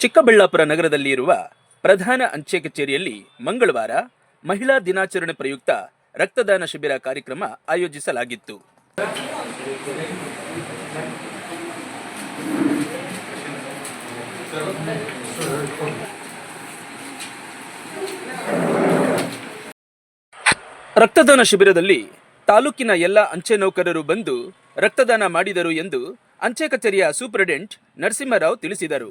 ಚಿಕ್ಕಬಳ್ಳಾಪುರ ನಗರದಲ್ಲಿ ಇರುವ ಪ್ರಧಾನ ಅಂಚೆ ಕಚೇರಿಯಲ್ಲಿ ಮಂಗಳವಾರ ಮಹಿಳಾ ದಿನಾಚರಣೆ ಪ್ರಯುಕ್ತ ರಕ್ತದಾನ ಶಿಬಿರ ಕಾರ್ಯಕ್ರಮ ಆಯೋಜಿಸಲಾಗಿತ್ತು. ರಕ್ತದಾನ ಶಿಬಿರದಲ್ಲಿ ತಾಲೂಕಿನ ಎಲ್ಲ ಅಂಚೆ ನೌಕರರು ಬಂದು ರಕ್ತದಾನ ಮಾಡಿದರು ಎಂದು ಅಂಚೆ ಕಚೇರಿಯ ಸೂಪರಿಂಟೆಂಡೆಂಟ್ ನರಸಿಂಹರಾವ್ ತಿಳಿಸಿದರು.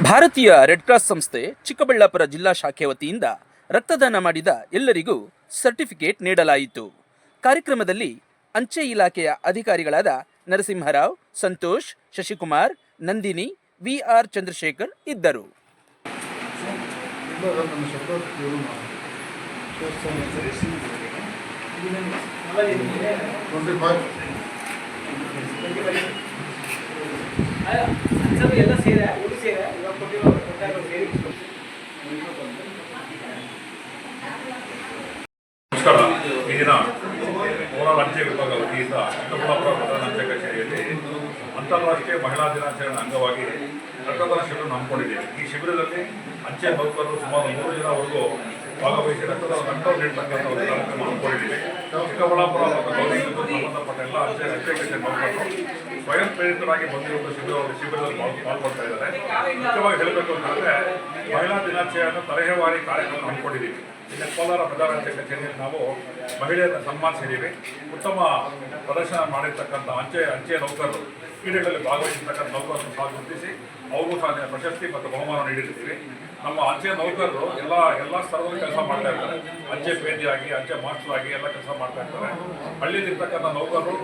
ಭಾರತೀಯ ರೆಡ್ ಕ್ರಾಸ್ ಸಂಸ್ಥೆ ಚಿಕ್ಕಬಳ್ಳಾಪುರ ಜಿಲ್ಲಾ ಶಾಖೆ ವತಿಯಿಂದ ರಕ್ತದಾನ ಮಾಡಿದ ಎಲ್ಲರಿಗೂ ಸರ್ಟಿಫಿಕೇಟ್ ನೀಡಲಾಯಿತು ಕಾರ್ಯಕ್ರಮದಲ್ಲಿ ಅಂಚೆ ಇಲಾಖೆಯ ಅಧಿಕಾರಿಗಳಾದ ನರಸಿಂಹರಾವ್ ಸಂತೋಷ್ ಶಶಿಕುಮಾರ್ ನಂದಿನಿ ವಿ ಆರ್ ಚಂದ್ರಶೇಖರ್ ಇದ್ದರು ಎಲ್ಲ ಸೇರ ಇವ್ರು ಸೇರ ಇವಾಗ ಕೊಟ್ಟಿರೋ ಕೊಟ್ಟಾಗ ಸೇರಿ ನಮಸ್ಕಾರ ಈ ದಿನ ಓವರಾಲ್ ಅಂಚೆ ವಿಭಾಗ ವತಿಯಿಂದ ಚಿಕ್ಕಬಳ್ಳಾಪುರ ಪ್ರಧಾನ ಅಂಚೆ ಕಚೇರಿಯಲ್ಲಿ ಅಂತಾರಾಷ್ಟ್ರೀಯ ಮಹಿಳಾ ದಿನಾಚರಣೆ ಅಂಗವಾಗಿ ರಕ್ತದಾನ ಶಿಬಿರ ಹಮ್ಮಿಕೊಂಡಿದ್ದೇವೆ. ಈ ಶಿಬಿರದಲ್ಲಿ ಅಂಚೆ ನೌಕರರು ಸುಮಾರು ಮೂರು ಜನವರೆಗೂ ಭಾಗವಹಿಸಿ ರಕ್ತದಾನ ರಕ್ತ ನೀಡತಕ್ಕಂಥ ಒಂದು ಕಾರ್ಯಕ್ರಮ ಹಮ್ಮಿಕೊಂಡಿದ್ದೇವೆ. ಚಿಕ್ಕಬಳ್ಳಾಪುರ ಮತ್ತು ಗೌರಿಗೂ ಸಂಬಂಧಪಟ್ಟ ಎಲ್ಲ ಅಂಚೆ ಅಂಚೆ ಕಚೇರಿ ನೌಕರರು ಸ್ವಯಂ ಪ್ರೇರಿತರಾಗಿ ಬಂದಿರುವ ಶಿಬಿರ ಶಿಬಿರದಲ್ಲಿ ಪಾಲ್- ಪಾಲ್ಗೊಳ್ತಾ ಇದ್ದಾರೆ. ಮುಖ್ಯವಾಗಿ ಹೇಳಬೇಕು ಅಂತಂದ್ರೆ ಮಹಿಳಾ ದಿನಾಚರಣೆ ತಲೆಹವಾರಿ ಕಾರ್ಯಕ್ರಮ ಹಮ್ಮಿಕೊಂಡಿದ್ದೀವಿ. ಇಲ್ಲಿ ಕೋಲಾರ ಅಂಚೆ ಕಚೇರಿಯಲ್ಲಿ ನಾವು ಮಹಿಳೆಯರನ್ನು ಸನ್ಮಾನಿಸಿದ್ದೀವಿ ಉತ್ತಮ ಪ್ರದರ್ಶನ ಮಾಡಿರ್ತಕ್ಕಂಥ ಅಂಚೆ ಅಂಚೆ ನೌಕರರು. ಕ್ರೀಡೆಗಳಲ್ಲಿ ಭಾಗವಹಿಸಿರ್ತಕ್ಕಂಥ ನೌಕರರನ್ನು ಸ್ವಾಗತಿಸಿ ಅವ್ರಿಗೂ ಸಹ ಪ್ರಶಸ್ತಿ ಮತ್ತು ಬಹುಮಾನ ನೀಡಿರ್ತೀವಿ. ನಮ್ಮ ಅಂಚೆ ನೌಕರರು ಎಲ್ಲ ಎಲ್ಲ ಸ್ಥಳದಲ್ಲಿ ಕೆಲಸ ಮಾಡ್ತಾ ಇರ್ತಾರೆ. ಅಂಚೆ ಪೇದಿಯಾಗಿ ಅಂಚೆ ಮಾಸ್ಟರ್ ಆಗಿ ಎಲ್ಲ ಕೆಲಸ ಮಾಡ್ತಾ ಇರ್ತಾರೆ. ಹಳ್ಳಿಯಲ್ಲಿರ್ತಕ್ಕಂಥ ನೌಕರರು,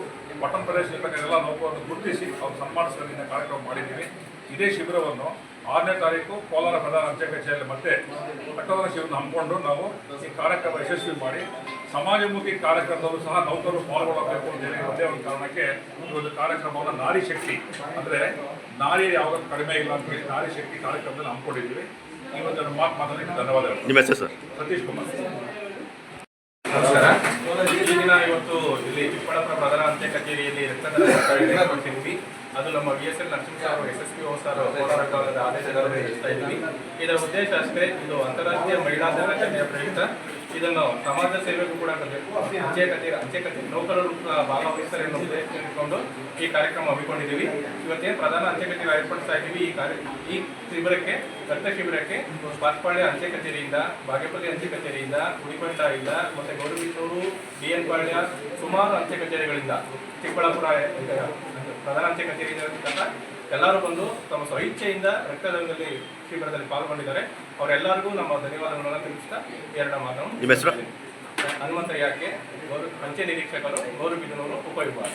ಪಟ್ಟಣ ಪ್ರದೇಶದಲ್ಲಿರ್ತಕ್ಕಂಥ ಎಲ್ಲ ನೌಕರರನ್ನು ಗುರುತಿಸಿ ಅವ್ರು ಸನ್ಮಾನಿಸಿದ ಕಾರ್ಯಕ್ರಮ ಮಾಡಿದ್ದೀವಿ. ಇದೇ ಶಿಬಿರವನ್ನು ಆರನೇ ತಾರೀಕು ಕೋಲಾರ ಪ್ರಧಾನ ಅಂಚೆ ಕಚೇರಿಯಲ್ಲಿ ಮತ್ತೆ ರಕ್ತದಾನ ಶಿಬಿರ ಹಮ್ಮಿಕೊಂಡು ನಾವು ಈ ಕಾರ್ಯಕ್ರಮ ಯಶಸ್ವಿ ಮಾಡಿ ಸಮಾಜಮುಖಿ ಕಾರ್ಯಕ್ರಮದಲ್ಲೂ ಸಹ ನೌಕರರು ಪಾಲ್ಗೊಳ್ಳಬೇಕು ಅಂತ ಹೇಳಿ ಒಂದೇ ಒಂದು ಕಾರಣಕ್ಕೆ ಈ ಒಂದು ಕಾರ್ಯಕ್ರಮವನ್ನು ನಾರಿ ಶಕ್ತಿ ಅಂದರೆ ನಾರಿ ಯಾವಾಗ ಕಡಿಮೆ ಇಲ್ಲ ಅಂತ ಹೇಳಿ ನಾರಿ ಶಕ್ತಿ ಕಾರ್ಯಕ್ರಮದಲ್ಲಿ ಹಮ್ಮಿಕೊಂಡಿದ್ದೀವಿ. ಈ ಒಂದು ನನ್ನ ಮಾತು ಮಾತಾಡಲಿಕ್ಕೆ ಧನ್ಯವಾದಗಳು. ನಿಮ್ಮ ಹೆಸರು ಸರ್? ಸತೀಶ್ ಕುಮಾರ್. ನಮಸ್ಕಾರ. ಈ ದಿನ ಇವತ್ತು ಇಲ್ಲಿ ಚಿಕ್ಕಬಳ್ಳಾಪುರ ಪ್ರಧಾನ ಅಂತ್ಯ ಕಚೇರಿಯಲ್ಲಿ ರಕ್ತದಾನ ಅದು ನಮ್ಮ B S L Narasimha sir S S P O sir ಹೋರಾಟ ಕಾಲದ ಆದೇಶದಲ್ಲಿ ನಡೆಸ್ತಾ ಇದ್ವಿ ಇದರ ಉದ್ದೇಶ ಅಷ್ಟೇ ಇದು ಅಂತಾರಾಷ್ಟ್ರೀಯ ಮಹಿಳಾ ದಿನಾಚರಣೆಯ ಪ್ರಯುಕ್ತ. ಇದನ್ನು ಸಮಾಜ ಸೇವೆಗೂ ಕೂಡ ಕಲಿಯಬೇಕು. ಅಂಚೆ ಕಚೇರಿ ಅಂಚೆ ಕಚೇರಿ, ನೌಕರರು ಭಾಗವಹಿಸ್ತಾರೆ ಉದ್ದೇಶ ಇಟ್ಕೊಂಡು ಈ ಕಾರ್ಯಕ್ರಮ ಹಮ್ಮಿಕೊಂಡಿದ್ದೀವಿ. ಇವತ್ತೇ ಪ್ರಧಾನ ಅಂಚೆ ಕಚೇರಿ ಏರ್ಪಡಿಸ್ತಾ ಇದ್ದೀವಿ. ಈ ಕಾರ್ಯ, ಈ ಶಿಬಿರಕ್ಕೆ ರಕ್ತ ಶಿಬಿರಕ್ಕೆ ಪಾಟ್ಪಾಳ್ಯ ಅಂಚೆ ಕಚೇರಿಯಿಂದ, ಬಾಗೇಪಲ್ಲಿ ಅಂಚೆ ಕಚೇರಿಯಿಂದ, ಗುಡಿಬಂಡಾಯಿಂದ ಮತ್ತೆ ಗೌರವಿಸೂರು ಡಿ ಎನ್ ಪಾಳ್ಯ ಸುಮಾರು ಅಂಚೆ ಕಚೇರಿಗಳಿಂದ ಚಿಕ್ಕಬಳ್ಳಾಪುರ, ಪ್ರಧಾನ ಅಂಚೆ ಕಚೇರಿಯಿಂದ ಎಲ್ಲರೂ ಬಂದು ತಮ್ಮ ಸ್ವಇಚ್ಛೆಯಿಂದ ರಕ್ತದಾನದಲ್ಲಿ ಶಿಬಿರದಲ್ಲಿ ಪಾಲ್ಗೊಂಡಿದ್ದಾರೆ. ಅವರೆಲ್ಲರಿಗೂ ನಮ್ಮ ಧನ್ಯವಾದಗಳನ್ನು ತಿಳಿಸ್ತಾ ಎರಡು ಮಾತನ್ನು? ಹನುಮಂತ ಯಾಕೆ? ಗೌರವ ಅಂಚೆ ನಿರೀಕ್ಷಕರು ಗೌರವಿದನವರು ಉಪವಿಭಾಗ.